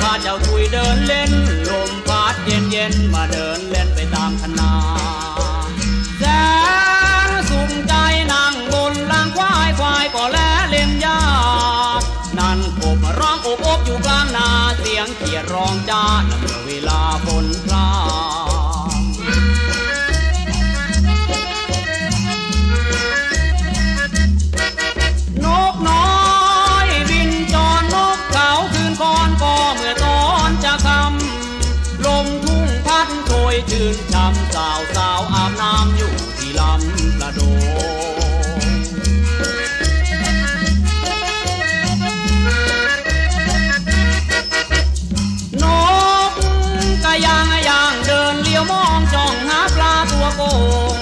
พาเจ้าถุยเดินเล่น ลมพัดเย็นเย็นมาเดินเล่นไปตามคนาแสงสุ่มใจนั่งบนลางควายควายก็แลเล่มยานั่นผมร้องอบอบอยู่กลางนาเสียงเขียร้องจ้าเวลาฝนพรา ยชื่นช้ำสาวสาวอาบน้ำอยู่ที่ลำประโดนกกะยางย่างเดินเลี้ยวมองจ้องหาปลาตัวโกง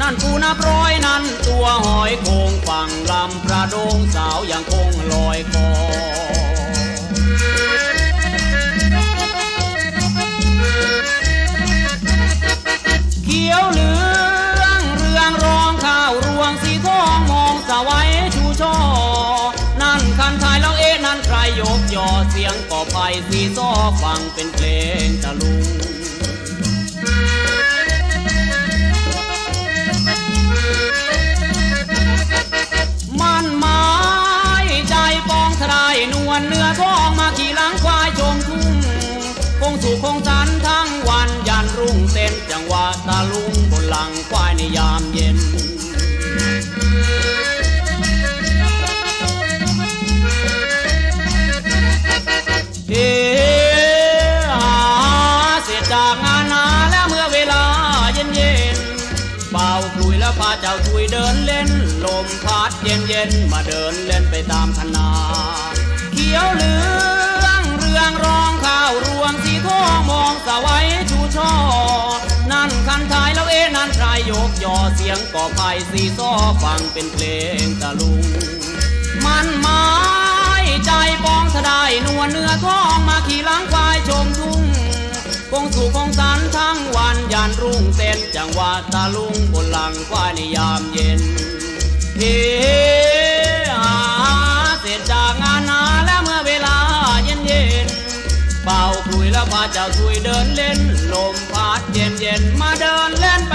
นั่นปูนับร้อยนั่นตัวหอยโคงฝั่งลำประโดงสาวยังคงลอยคอ อเสียงก่อไผ่สีซ้อฟังเป็นเพลงตะลุงมันหมายใจปองทรายนวลเนื้อทองมาขี่หลังควายชมทุ่งคงสู่คงสันทั้งวันยันรุ่งเต้นจังหวะตาลุงบนหลังควายในยามเย็น พาเจ้าช่วยเดินเล่น ลมพัดเย็นเย็นมาเดินเล่นไปตามคณาเขียวเหลืองเรืองรองข้าวรวงสีทองมองสวัยชูช่อ นั่นคันทายแล้วเอ๊นั่นใครยกยอเสียงก่อไผ่สีซ้อฟังเป็นเพลงตะลุง มันหมาใจปองทดายนวลเนื้อทองมาขี่หลังควายชมทุ่งคงสู่คงสันทั้งวันยันรุ่งเต้นจังหวะตาลุง ลังควายในยามเย็นเฮหาเสร็จจากงานนาแล้วเมื่อเวลาเย็นเย็นเป่าคุยแล้วพาเจ้าคุยเดินเล่นลมพัดเย็นเย็นมาเดินเล่นไป